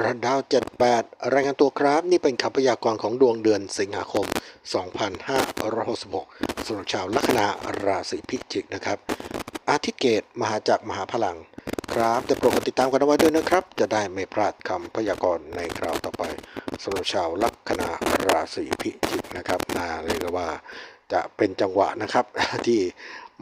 รันดาว 78 รายงานตัวครับ นี่เป็นคำพยากรณ์ของดวงเดือนสิงหาคม 2566สำหรับชาวลัคนาราศีพิจิกนะครับ อาทิตย์เกต มหาจักรมหาพลัง ครับจะโปรดกดติดตามกันเอาไว้ด้วยนะครับ จะได้ไม่พลาดคำพยากรณ์ในคราวต่อไปสำหรับชาวลัคนาราศีพิจิกนะครับน่าเรียกว่าจะเป็นจังหวะนะครับที่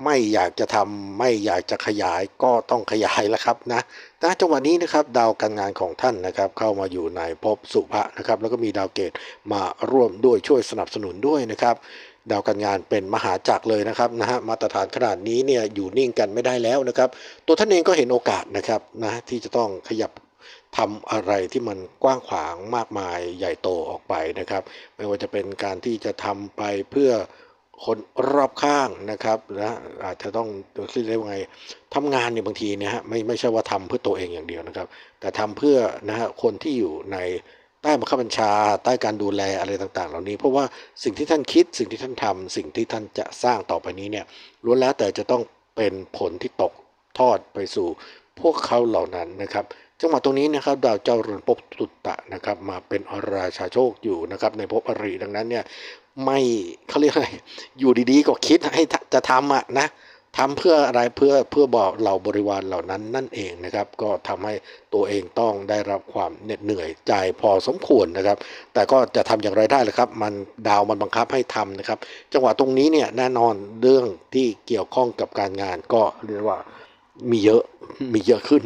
ไม่อยากจะทำไม่อยากจะขยายก็ต้องขยายแล้วครับนะณจังหวะนี้นะครับดาวการงานของท่านนะครับเข้ามาอยู่ในภพสุภะนะครับแล้วก็มีดาวเกตมาร่วมด้วยช่วยสนับสนุนด้วยนะครับดาวการงานเป็นมหาจักรเลยนะครับนะฮะมาตรฐานขนาดนี้เนี่ยอยู่นิ่งกันไม่ได้แล้วนะครับ ตัวท่านเองก็เห็นโอกาสนะครับนะที่จะต้องขยับทำอะไรที่มันกว้างขวางมากมายใหญ่โตออกไปนะครับ ไม่ว่าจะเป็นการที่จะทำไปเพื่อ คนรอบข้างนะครับนะอาจจะต้องเรียกว่าไงทำงานเนี่ยบางทีเนี่ยฮะไม่ไม่ใช่ว่าทำเพื่อตัวเองอย่างเดียวนะครับ แต่ทำเพื่อนะฮะคนที่อยู่ในใต้บังคับบัญชาใต้การดูแลอะไรต่าง ๆ เหล่านี้ เพราะว่าสิ่งที่ท่านคิดสิ่งที่ท่านทำสิ่งที่ท่านจะสร้างต่อไปนี้เนี่ยล้วนแล้วแต่จะต้องเป็นผลที่ตกทอดไปสู่พวกเขาเหล่านั้นนะครับ จังหวะตรงนี้นะครับดาวเจ้าเรือนภพตุตตะนะครับมาเป็นราชาโชคอยู่นะครับในภพอริดังนั้นเนี่ยไม่เขาเรียกอะไรอยู่ดีๆก็คิดให้จะทำอะนะทำเพื่ออะไรเพื่อเพื่อบอกเหล่าบริวารเหล่านั้นนั่นเองนะครับ ก็ทำให้ตัวเองต้องได้รับความเหน็ดเหนื่อยใจพอสมควรนะครับ แต่ก็จะทำอย่างไรได้เลยครับ มันดาวมันบังคับให้ทำนะครับ จังหวะตรงนี้เนี่ยแน่นอนเรื่องที่เกี่ยวข้องกับการงานก็เรียกว่ามีเยอะมีเยอะขึ้น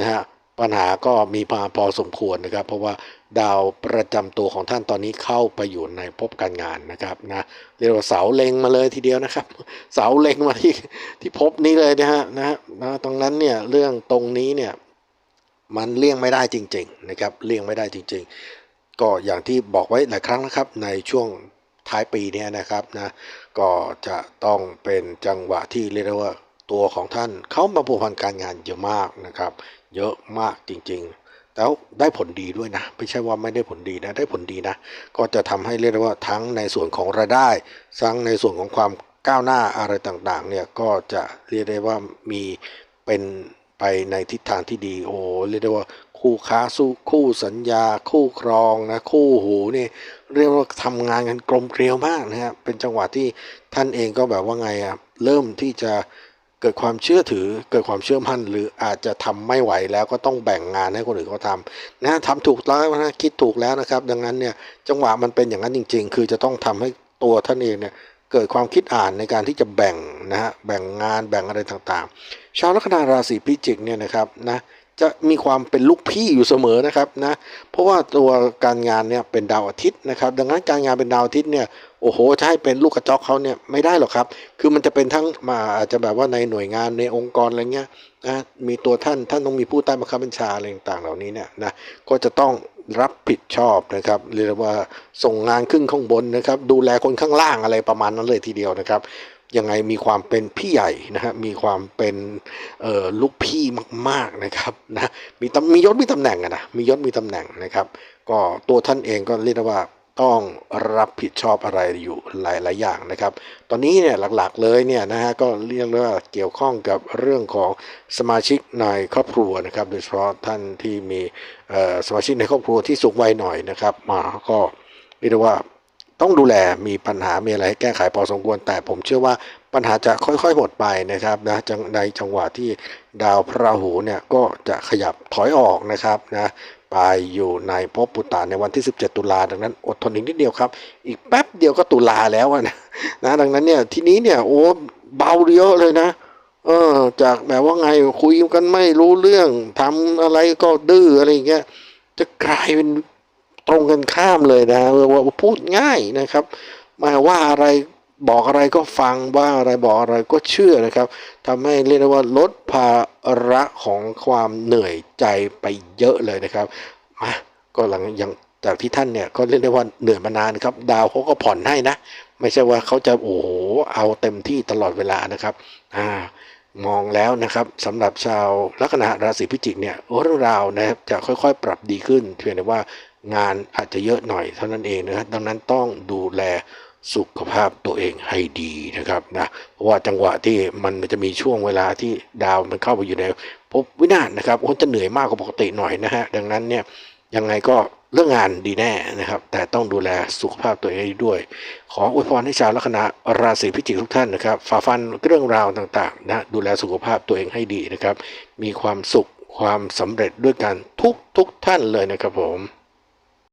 นะฮะ ปัญหาก็มีมาพอสมควรนะครับ เพราะว่าดาวประจำตัวของท่านตอนนี้เข้าไปอยู่ในภพการงานนะครับนะเรียกว่าเสาเล็งมาเลยทีเดียวนะครับ เสาเล็งมาที่ที่ภพนี้เลยนะฮะนะนะตรงนั้นเนี่ยเรื่องตรงนี้เนี่ยมันเลี่ยงไม่ได้จริง ๆนะครับเลี่ยงไม่ได้จริง ๆ ก็อย่างที่บอกไว้หลายครั้งนะครับ ในช่วงท้ายปีเนี้นะครับนะก็จะต้องเป็นจังหวะที่เรียกว่า ตัวของท่านเข้ามาผูกพันการงานเยอะมากนะครับ เยอะมากจริงๆ แล้วได้ผลดีด้วยนะ ไม่ใช่ว่าไม่ได้ผลดีนะ ได้ผลดีนะ ก็จะทำให้เรียกได้ว่าทั้งในส่วนของรายได้ทั้งในส่วนของความก้าวหน้าอะไรต่างๆ เนี่ยก็จะเรียกได้ว่ามีเป็นไปในทิศทางที่ดีโอ้เรียกได้ว่าคู่ค้าสู้คู่สัญญา คู่ครองนะคู่หูนี่เรียกว่าทำงานกันกลมเกลียวมากนะครับเป็นจังหวะที่ท่านเองก็แบบว่าไงอะเริ่มที่จะ เกิดความเชื่อถือเกิดความเชื่อมั่น หรืออาจจะทำไม่ไหวแล้วก็ต้องแบ่งงานให้คนอื่นเขาทำนะทำถูกแล้วนะคิดถูกแล้วนะครับ ดังนั้นเนี่ยจังหวะมันเป็นอย่างนั้นจริง ๆ คือจะต้องทำให้ตัวท่านเองเนี่ยเกิดความคิดอ่านในการที่จะแบ่งนะฮะแบ่งงานแบ่งอะไรต่างๆ ชาวลัคนาราศีพิจิกเนี่ยนะครับนะจะมีความเป็นลูกพี่อยู่เสมอนะครับนะเพราะว่าตัวการงานเนี่ยเป็นดาวอาทิตย์นะครับ ดังนั้นการงานเป็นดาวอาทิตย์เนี่ย อ้โหจะให้เป็นลูกกระจอกเขาเนี่ยไม่ได้หรอกครับ คือมันจะเป็นทั้งมาอาจจะแบบว่าในหน่วยงานในองค์กรอะไรเงี้ยนะมีตัวท่านท่านต้องมีผู้ใต้บังคับบัญชาอะไรต่างๆเหล่านี้เนี่ยนะก็จะต้องรับผิดชอบนะครับเรียกว่าส่งงานขึ้นข้างบนนะครับ ดูแลคนข้างล่างอะไรประมาณนั้นเลยทีเดียวนะครับยังไงมีความเป็นพี่ใหญ่นะฮะมีความเป็นลูกพี่มากๆนะครับนะมีตำมียศมีตำแหน่งนะมียศมีตำแหน่งนะครับ ก็ตัวท่านเองก็เรียกว่า ต้องรับผิดชอบอะไรอยู่หลาย ๆ อย่างนะครับ ตอนนี้เนี่ยหลักๆเลยเนี่ยนะฮะก็เรียกว่าเกี่ยวข้องกับเรื่องของสมาชิกในครอบครัวนะครับโดยเฉพาะท่านที่มีสมาชิกในครอบครัวที่สูงวัยหน่อยนะครับมาก็เรียกว่าต้องดูแลมีปัญหามีอะไรให้แก้ไขพอสมควร แต่ผมเชื่อว่า ปัญหาจะค่อยๆหมดไปนะครับนะจังในจังหวะที่ดาวพระหูเนี่ยก็จะขยับถอยออกนะครับนะไปอยู่ในภพปุตตะในวันที่ 17 ตุลาดังนั้นอดทนอีกนิดเดียวครับ อีกแป๊บเดียวก็ตุลาแล้วนะนะดังนั้นเนี่ยทีนี้เนี่ยโอ้เบาเยอะเลยนะเออจากแบบว่าไงคุยกันไม่รู้เรื่องทำอะไรก็ดื้ออะไรอย่างเงี้ยจะกลายเป็นตรงกันข้ามเลยนะว่าพูดง่ายนะครับมาว่าอะไร บอกอะไรก็ฟังว่าอะไรบอกอะไรก็เชื่อนะครับทำให้เรียกได้ว่าลดภาระของความเหนื่อยใจไปเยอะเลยนะครับมาก็หลังอย่างจากที่ท่านเนี่ยก็เรียกได้ว่าเหนื่อยมานานครับ ดาวเขาก็ผ่อนให้นะ ไม่ใช่ว่าเขาจะโอ้โหเอาเต็มที่ตลอดเวลานะครับอ่ามองแล้วนะครับสำหรับชาวลัคนาราศีพิจิกเนี่ยเรื่องราวนะครับจะค่อยๆ ปรับดีขึ้นเพียงแต่ว่างานอาจจะเยอะหน่อยเท่านั้นเองนะครับดังนั้นต้องดูแล สุขภาพตัวเองให้ดีนะครับนะเพราะว่าจังหวะที่มันจะมีช่วงเวลาที่ดาวมันเข้าไปอยู่ในภพวินาศนะครับคนจะเหนื่อยมากกว่าปกติหน่อยนะฮะดังนั้นเนี่ยยังไงก็เรื่องงานดีแน่นะครับ แต่ต้องดูแลสุขภาพตัวเองด้วย ขออวยพรให้ชาวลัคนาราศีพิจิกทุกท่านนะครับฝ่าฟันเรื่องราวต่างๆนะดูแลสุขภาพตัวเองให้ดีนะครับ มีความสุขความสำเร็จด้วยกันทุกทุกท่านเลยนะครับผม